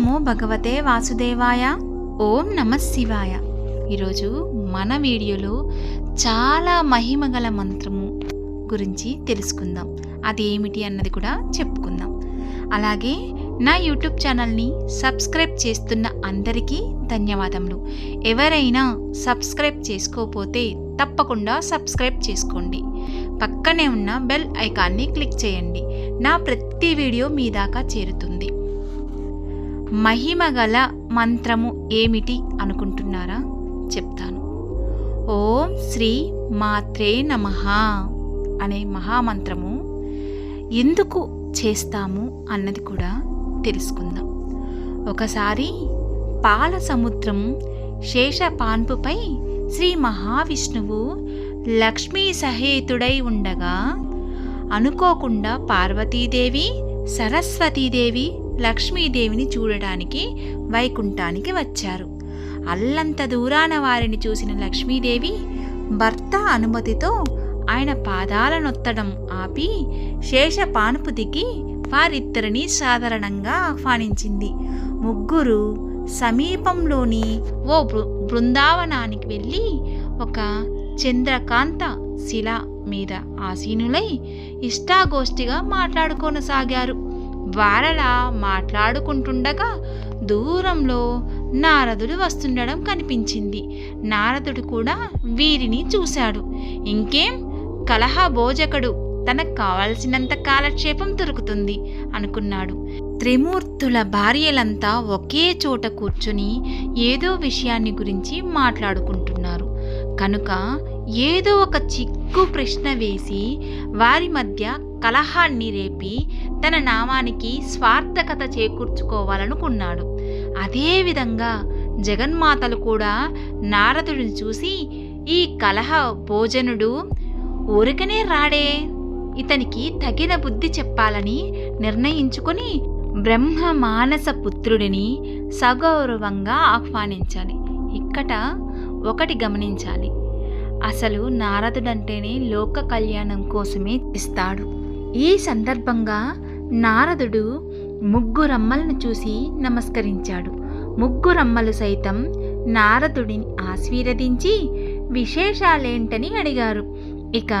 నమో భగవతే వాసుదేవాయ. ఓం నమ శివాయ. ఈరోజు మన వీడియోలో చాలా మహిమగల మంత్రము గురించి తెలుసుకుందాం. అది ఏమిటి అన్నది కూడా చెప్పుకుందాం. అలాగే నా యూట్యూబ్ ఛానల్ని సబ్స్క్రైబ్ చేస్తున్న అందరికీ ధన్యవాదములు. ఎవరైనా సబ్స్క్రైబ్ చేసుకోకపోతే తప్పకుండా సబ్స్క్రైబ్ చేసుకోండి. పక్కనే ఉన్న బెల్ ఐకాన్ని క్లిక్ చేయండి. నా ప్రతి వీడియో మీ దాకా చేరుతుంది. మహిమగల మంత్రము ఏమిటి అనుకుంటున్నారా? చెప్తాను. ఓం శ్రీ మాత్రే నమ అనే మహామంత్రము ఎందుకు చేస్తాము అన్నది కూడా తెలుసుకుందాం. ఒకసారి పాల సముద్రం శేషపాన్పుపై శ్రీ మహావిష్ణువు లక్ష్మీ సహేతుడై ఉండగా అనుకోకుండా పార్వతీదేవి సరస్వతీదేవి లక్ష్మీదేవిని చూడడానికి వైకుంఠానికి వచ్చారు. అల్లంత దూరాన వారిని చూసిన లక్ష్మీదేవి భర్త అనుమతితో ఆయన పాదాలనొత్తడం ఆపి శేషపానుపు దిగి వారిద్దరిని సాధారణంగా ఆహ్వానించింది. ముగ్గురు సమీపంలోని ఓ బృ బృందావనానికి వెళ్ళి ఒక చంద్రకాంత శిల మీద ఆసీనులై ఇష్టాగోష్ఠిగా మాట్లాడుకొనసాగారు. వారలా మాట్లాడుకుంటుండగా దూరంలో నారదుడు వస్తుండడం కనిపించింది. నారదుడు కూడా వీరిని చూశాడు. ఇంకేం? కలహ భోజకుడు తనకు కావలసినంత కాలక్షేపం దొరుకుతుంది అనుకున్నాడు. త్రిమూర్తుల భార్యలంతా ఒకే చోట కూర్చుని ఏదో విషయాన్ని గురించి మాట్లాడుకుంటున్నారు. కనుక ఏదో ఒక చిక్ చిక్కు ప్రశ్న వేసి వారి మధ్య కలహాన్ని రేపి తన నామానికి స్వార్థకత చేకూర్చుకోవాలనుకున్నాడు. అదేవిధంగా జగన్మాతలు కూడా నారదుడిని చూసి ఈ కలహ భోజనుడు ఊరికనే రాడే. ఇతనికి తగిన బుద్ధి చెప్పాలని నిర్ణయించుకొని బ్రహ్మ మానస పుత్రుడిని సగౌరవంగా ఆహ్వానించాలి. ఇక్కడ ఒకటి గమనించాలి. అసలు నారదుడంటేనే లోక కళ్యాణం కోసమే ఇస్తాడు ఈ సందర్భంగా నారదుడు ముగ్గురమ్మలను చూసి నమస్కరించాడు. ముగ్గురమ్మలు సైతం నారదుడిని ఆశీర్వదించి విశేషాలేంటని అడిగారు. ఇక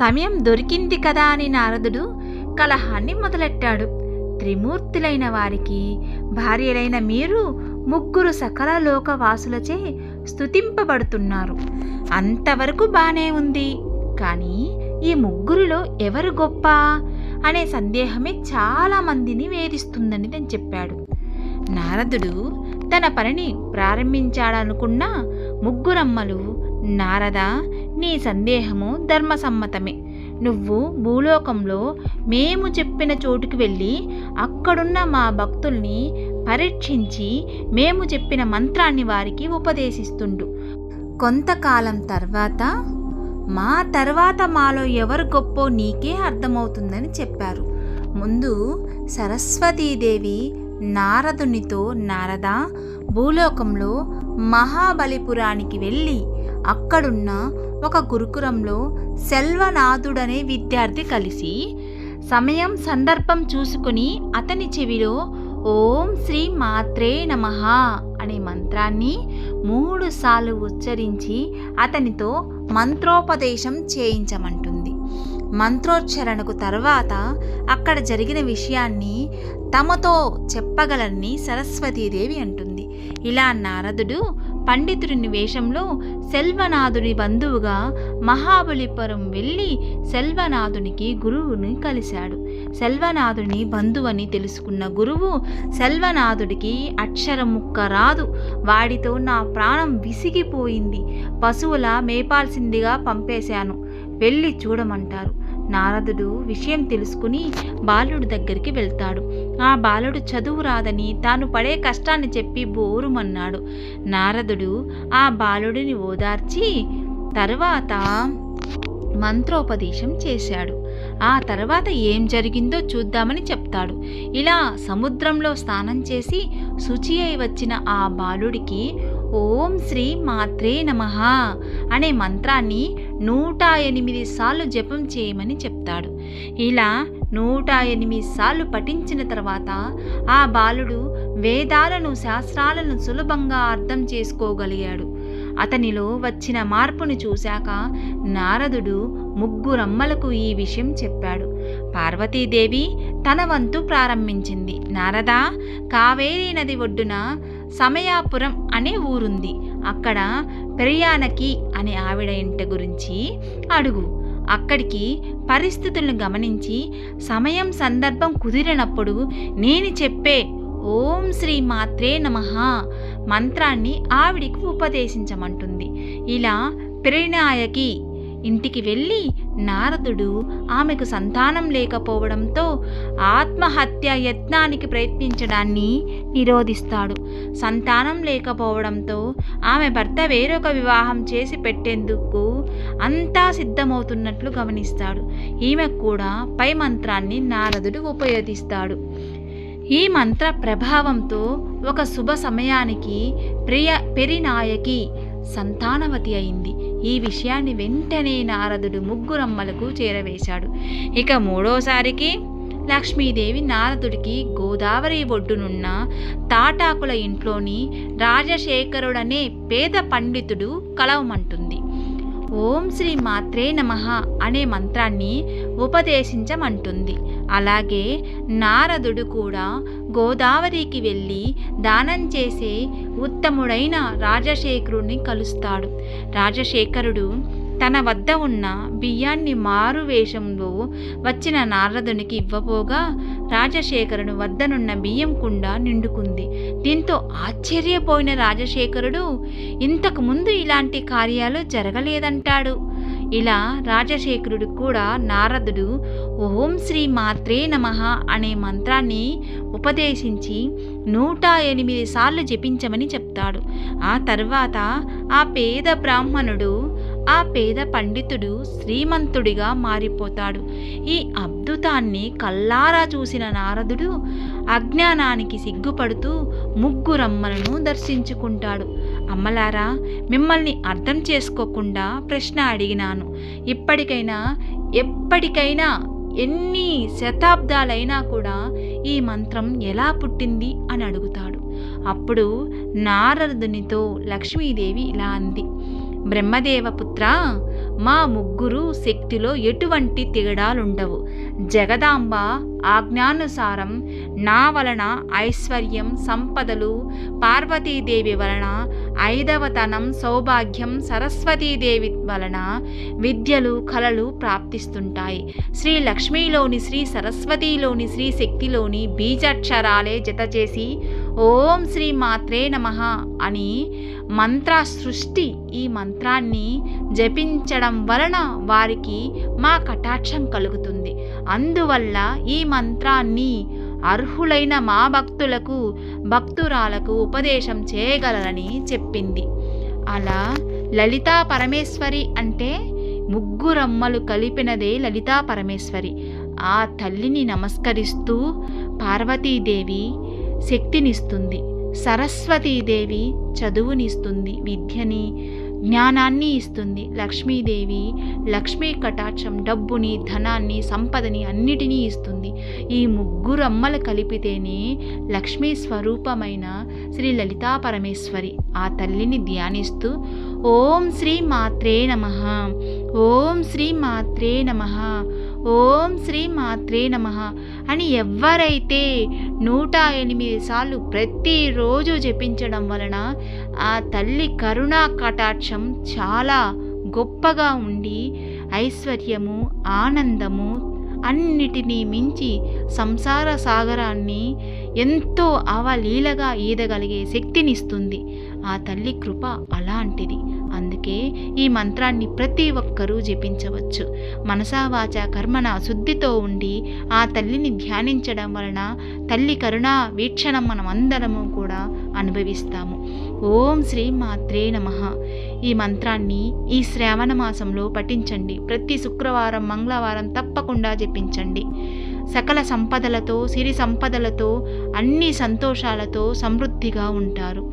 సమయం దొరికింది కదా అని నారదుడు కలహాన్ని మొదలెట్టాడు. త్రిమూర్తులైన వారికి భార్యలైన మీరు ముగ్గురు సకల లోకవాసులచే స్తుతింపబడుతున్నారు. అంతవరకు బానే ఉంది. కానీ ఈ ముగ్గురిలో ఎవరు గొప్ప? అనే సందేహమే చాలా మందిని వేధిస్తుందని నేను చెప్పాడు. నారదుడు తన పనిని ప్రారంభించాడనుకున్న ముగ్గురమ్మలు నారద నీ సందేహము ధర్మసమ్మతమే. నువ్వు భూలోకంలో మేము చెప్పిన చోటుకి వెళ్ళి అక్కడున్న మా భక్తుల్ని పరీక్షించి మేము చెప్పిన మంత్రాన్ని వారికి ఉపదేశిస్తుండు. కొంతకాలం తర్వాత మా తర్వాత మాలో ఎవరు గొప్పో నీకే అర్థమవుతుందని చెప్పారు. ముందు సరస్వతీదేవి నారదునితో నారద భూలోకంలో మహాబలిపురానికి వెళ్ళి అక్కడున్న ఒక గురుకులంలో సెల్వనాథుడనే విద్యార్థి కలిసి సమయం సందర్భం చూసుకుని అతని చెవిలో ఓం శ్రీ మాత్రే నమ అనే మంత్రాన్ని మూడు సార్లు ఉచ్చరించి అతనితో మంత్రోపదేశం చేయించమంటుంది. మంత్రోచ్చరణకు తర్వాత అక్కడ జరిగిన విషయాన్ని తమతో చెప్పగలని సరస్వతీదేవి అంటుంది. ఇలా నారదుడు పండితుడిని వేషంలో సెల్వనాథుడి బంధువుగా మహాబలిపురం వెళ్ళి సెల్వనాథునికి గురువుని కలిశాడు. సెల్వనాథుని బంధువని తెలుసుకున్న గురువు సెల్వనాథుడికి అక్షరముక్క రాదు. వాడితో నా ప్రాణం విసిగిపోయింది. పశువుల మేపాల్సిందిగా పంపేశాను. వెళ్ళి చూడమంటారు. నారదుడు విషయం తెలుసుకుని బాలుడి దగ్గరికి వెళ్తాడు. ఆ బాలుడు చదువు రాదని తాను పడే కష్టాన్ని చెప్పి బోరుమన్నాడు. నారదుడు ఆ బాలుడిని ఓదార్చి తర్వాత మంత్రోపదేశం చేశాడు. ఆ తర్వాత ఏం జరిగిందో చూద్దామని చెప్తాడు. ఇలా సముద్రంలో స్నానం చేసి శుచి అయి వచ్చిన ఆ బాలుడికి ఓం శ్రీ మాత్రే నమ అనే మంత్రాన్ని నూట ఎనిమిది సార్లు జపం చేయమని చెప్తాడు. ఇలా నూట ఎనిమిది సార్లు పఠించిన తర్వాత ఆ బాలుడు వేదాలను శాస్త్రాలను సులభంగా అర్థం చేసుకోగలిగాడు. అతనిలో వచ్చిన మార్పును చూశాక నారదుడు ముగ్గురమ్మలకు ఈ విషయం చెప్పాడు. పార్వతీదేవి తన వంతు ప్రారంభించింది. నారదా కావేరీ నది ఒడ్డున సమయాపురం అనే ఊరుంది. అక్కడ పెరియానకి అనే ఆవిడ ఇంటి గురించి అడుగు. అక్కడికి పరిస్థితులను గమనించి సమయం సందర్భం కుదిరినప్పుడు నేను చెప్పే ఓం శ్రీ మాత్రే నమ మంత్రాన్ని ఆవిడికి ఉపదేశించమంటుంది. ఇలా పెరినాయకి ఇంటికి వెళ్ళి నారదుడు ఆమెకు సంతానం లేకపోవడంతో ఆత్మహత్య యత్నానికి ప్రయత్నించడాన్ని నిరోధిస్తాడు. సంతానం లేకపోవడంతో ఆమె భర్త వేరొక వివాహం చేసి పెట్టేందుకు అంతా సిద్ధమవుతున్నట్లు గమనిస్తాడు. ఈమెకు కూడా పై మంత్రాన్ని నారదుడు ఉపయోగిస్తాడు. ఈ మంత్ర ప్రభావంతో ఒక శుభ సమయానికి ప్రియ పెరినాయకి సంతానవతి అయింది. ఈ విషయాన్ని వెంటనే నారదుడు ముగ్గురమ్మలకు చేరవేశాడు. ఇక మూడోసారికి లక్ష్మీదేవి నారదుడికి గోదావరి ఒడ్డునున్న తాటాకుల ఇంట్లోని రాజశేఖరుడనే పేద పండితుడు కలవమంటుంది. ఓం శ్రీ మాత్రే నమః అనే మంత్రాన్ని ఉపదేశించమంటుంది. అలాగే నారదుడు కూడా గోదావరికి వెళ్ళి దానం చేసే ఉత్తముడైన రాజశేఖరుని కలుస్తాడు. రాజశేఖరుడు తన వద్ద ఉన్న బియ్యాన్ని మారు వేషంలో వచ్చిన నారదునికి ఇవ్వబోగా రాజశేఖరుని వద్దనున్న బియ్యం కుండ నిండుకుంది. దీంతో ఆశ్చర్యపోయిన రాజశేఖరుడు ఇంతకుముందు ఇలాంటి కార్యాలు జరగలేదంటాడు. ఇలా రాజశేఖరుడు కూడా నారదుడు ఓం శ్రీ మాత్రే నమః అనే మంత్రాన్ని ఉపదేశించి నూట ఎనిమిది సార్లు జపించమని చెప్తాడు. ఆ తర్వాత ఆ పేద బ్రాహ్మణుడు ఆ పేద పండితుడు శ్రీమంతుడిగా మారిపోతాడు. ఈ అద్భుతాన్ని కల్లారా చూసిన నారదుడు అజ్ఞానానికి సిగ్గుపడుతూ ముగ్గురమ్మలను దర్శించుకుంటాడు. అమ్మలారా మిమ్మల్ని అర్థం చేసుకోకుండా ప్రశ్న అడిగినాను. ఇప్పటికైనా ఎప్పటికైనా ఎన్ని శతాబ్దాలైనా కూడా ఈ మంత్రం ఎలా పుట్టింది అని అడుగుతాడు. అప్పుడు నారదునితో లక్ష్మీదేవి ఇలా అంది. బ్రహ్మదేవపుత్ర మా ముగ్గురు శక్తిలో ఎటువంటి తేడాలుండవు. జగదాంబ ఆజ్ఞానుసారం నా వలన ఐశ్వర్యం సంపదలు పార్వతీదేవి వలన ఐదవతనం సౌభాగ్యం సరస్వతీదేవి వలన విద్యలు కళలు ప్రాప్తిస్తుంటాయి. శ్రీ లక్ష్మీలోని శ్రీ సరస్వతిలోని శ్రీ శక్తిలోని బీజాక్షరాలే జత చేసి ఓం శ్రీ మాత్రే నమః అని మంత్ర సృష్టి ఈ మంత్రాన్ని జపించడం వలన వారికి మా కటాక్షం కలుగుతుంది. అందువల్ల ఈ మంత్రాన్ని అర్హులైన మా భక్తులకు భక్తురాలకు ఉపదేశం చేయగలరని చెప్పింది. అలా లలితా పరమేశ్వరి అంటే ముగ్గురమ్మలు కలిపినదే లలితా పరమేశ్వరి. ఆ తల్లిని నమస్కరిస్తూ పార్వతీదేవి శక్తినిస్తుంది సరస్వతీదేవి చదువునిస్తుంది విద్యని జ్ఞానాన్ని ఇస్తుంది. లక్ష్మీదేవి లక్ష్మీ కటాక్షం డబ్బుని ధనాన్ని సంపదని అన్నిటినీ ఇస్తుంది. ఈ ముగ్గురు అమ్మలు కలిపితేనే లక్ష్మీ స్వరూపమైన శ్రీ లలితా పరమేశ్వరి ఆ తల్లిని ధ్యానిస్తూ ఓం శ్రీ మాత్రే నమ ఓం శ్రీ మాత్రే నమ ఓం శ్రీ మాత్రే నమ అని ఎవరైతే నూట ఎనిమిది సార్లు ప్రతిరోజు జపించడం వలన ఆ తల్లి కరుణా కటాక్షం చాలా గొప్పగా ఉండి ఐశ్వర్యము ఆనందము అన్నిటినీ మించి సంసార సాగరాన్ని ఎంతో అవలీలగా ఈదగలిగే శక్తినిస్తుంది. ఆ తల్లి కృప అలాంటిది. అందుకే ఈ మంత్రాన్ని ప్రతి ఒక్కరూ జపించవచ్చు. మనసావాచ కర్మణ శుద్ధితో ఉండి ఆ తల్లిని ధ్యానించడం వలన తల్లి కరుణా వీక్షణం మనం అందరము కూడా అనుభవిస్తాము. ఓం శ్రీ మాత్రే నమ. ఈ మంత్రాన్ని ఈ శ్రావణ మాసంలో పఠించండి. ప్రతి శుక్రవారం మంగళవారం తప్పకుండా జపించండి. సకల సంపదలతో సిరి సంపదలతో అన్ని సంతోషాలతో సమృద్ధిగా ఉంటారు.